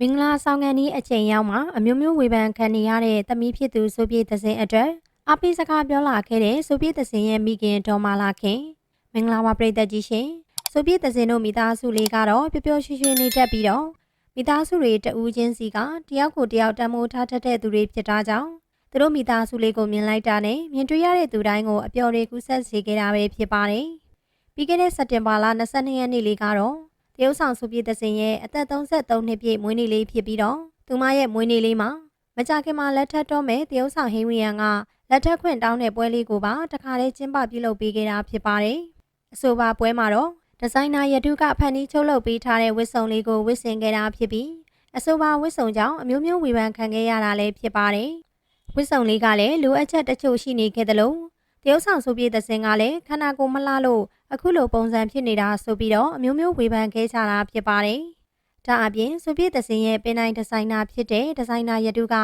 မင်္ဂလာဆောင်ကန်ဤအချိန်ရောက်မှာအမျိုးမျိုးဝေဖန်ခံနေရတဲ့သမီးဖြစ်သူဆိုပြေသစင်အတွက်အပိစကားပြောလာခဲ့တဲ့ဆိုပြေသစင်ရဲ့မိခင်ဒေါ်မာလာခင်မင်္ဂလာပါပရိသတ်ကြီးရှင်ဆိုပြေသစင်တို့မိသားစုလေးကတော့ပျော်ပျော်ရွှင်ရွှင်နေတတ်ပြီးတော့မိသားစုတွေတဦးချင်းစီကတယောက်ကိုတယောက်တမိုးထားတတ်တဲ့သူတွေဖြစ်တာကြောင့်သူတို့မိသားစုလေးကိုမြင်လိုက်တာနဲ့မြင်တွေ့ရတဲ့သူတိုင်းကိုအပျော်တွေကူးဆက်စေခဲ့တာပဲဖြစ်ပါတယ်ပြီးခဲ့တဲ့စက်တင်ဘာလ22ရက်နေ့လေးကတော့ တရုတ်ဆောင်စုပြည့်သစင်ရဲ့အသက်33နှစ်ပြည့်မွေးနေ့လေးဖြစ်ပြီးတော့သူမရဲ့မွေးနေ့လေးမှာမကြခင်မှာလက်ထပ်တော့မဲ့တရုတ်ဆောင်ဟင်းဝီယန်ကလက်ထပ်ခွင့်တောင်းတဲ့ပွဲလေးကိုပါတခါတည်းကျင်းပပြုလုပ်ပေးခဲ့တာဖြစ်ပါတယ်။အဆိုပါပွဲမှာတော့ဒီဇိုင်နာရတုကဖန်တီးချုပ်လုပ်ပေးထားတဲ့ဝတ်စုံလေးကိုဝတ်ဆင်ခဲ့တာဖြစ်ပြီးအဆိုပါဝတ်စုံကြောင့်အမျိုးမျိုးဝေဖန်ခံခဲ့ရတာလည်းဖြစ်ပါတယ်။ဝတ်စုံလေးကလည်းလိုအပ်ချက်တချို့ရှိနေခဲ့သလိုတရုတ်ဆောင်စုပြည့်သစင်ကလည်းခန္ဓာကိုယ်မလှလို့ အခုလိုပုံစံဖြစ်နေတာဆိုပြီးတော့အမျိုးမျိုးဝေဖန်ခဲ့ကြတာဖြစ်ပါတယ်။ဒါအပြင်ဆိုပြည့်သစင်ရဲ့ပင်တိုင်းဒီဇိုင်နာဖြစ်တဲ့ဒီဇိုင်နာရတုက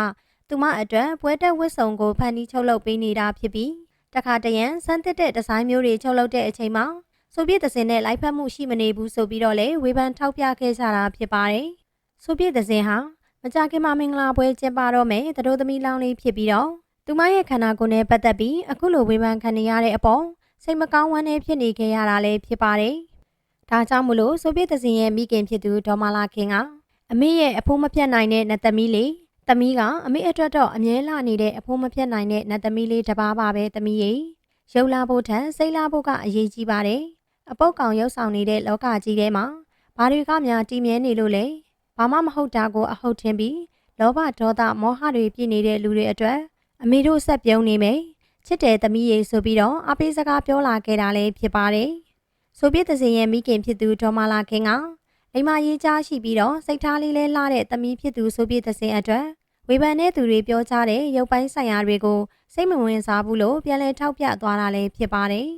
သူမအတွက်ပွဲတက်ဝတ်စုံကိုဖန်တီးချုပ်လုပ်ပေးနေတာဖြစ်ပြီးတခါတရံစမ်းသစ်တဲ့ဒီဇိုင်းမျိုးတွေချုပ်လုပ်တဲ့အချိန်မှာဆိုပြည့်သစင်နဲ့လိုက်ဖက်မှုရှိမနေဘူးဆိုပြီးတော့လေဝေဖန်ထောက်ပြခဲ့ကြတာဖြစ်ပါတယ်။ဆိုပြည့်သစင်ဟာမကြခင်မှာမင်္ဂလာပွဲကျင်းပတော့မယ်သတို့သမီးလောင်းလေးဖြစ်ပြီးတော့သူမရဲ့ခန္ဓာကိုယ်နဲ့ပတ်သက်ပြီးအခုလိုဝေဖန်ခံနေရတဲ့အပေါ် စိတ်မကောင်းဝမ်းနည်းဖြစ်နေခဲ့ရတာလည်းဖြစ်ပါတယ်။ဒါကြောင့်မလို့ဆိုပြည့်သစင်ရဲ့မိခင်ဖြစ်သူဒေါ်မာလာခင်ကအမေရဲ့အဖိုးမပြတ်နိုင်တဲ့နတ်သမီးလေးသမီးကအမေအတွက်တော့အမြဲလာနေတဲ့အဖိုးမပြတ်နိုင်တဲ့နတ်သမီးလေးတစ်ပါးပါပဲသမီးရေရုပ်လာဖို့ထက်စိတ်လာဖို့ကအရေးကြီးပါတယ်။အပုတ်ကောင်ရုပ်ဆောင်နေတဲ့လောကကြီးထဲမှာဘာတွေကများတည်မြဲနေလို့လဲဘာမှမဟုတ်တာကိုအဟုတ်ထင်ပြီးလောဘဒေါသမောဟတွေပြည့်နေတဲ့လူတွေအတွက်အမေတို့ဆက်ပြုံးနေမယ် ချစ်တယ်သမီးရေဆိုပြီးတော့အပေးစကားပြောလာခဲ့တာလည်းဖြစ်ပါတယ်။ဆိုပြည့်သစင်ရဲ့မိခင်ဖြစ်သူဒေါ်မာလာခင်ကအိမ်မရေးချရှိပြီးတော့စိတ်ထားလေးလဲလှတဲ့သမီးဖြစ်သူဆိုပြည့်သစင်အတွက်ဝေဖန်တဲ့သူတွေပြောကြတဲ့ရုပ်ပိုင်းဆိုင်ရာတွေကိုစိတ်မဝင်စားဘူးလို့ပြန်လည်ထောက်ပြသွားတာလည်းဖြစ်ပါတယ်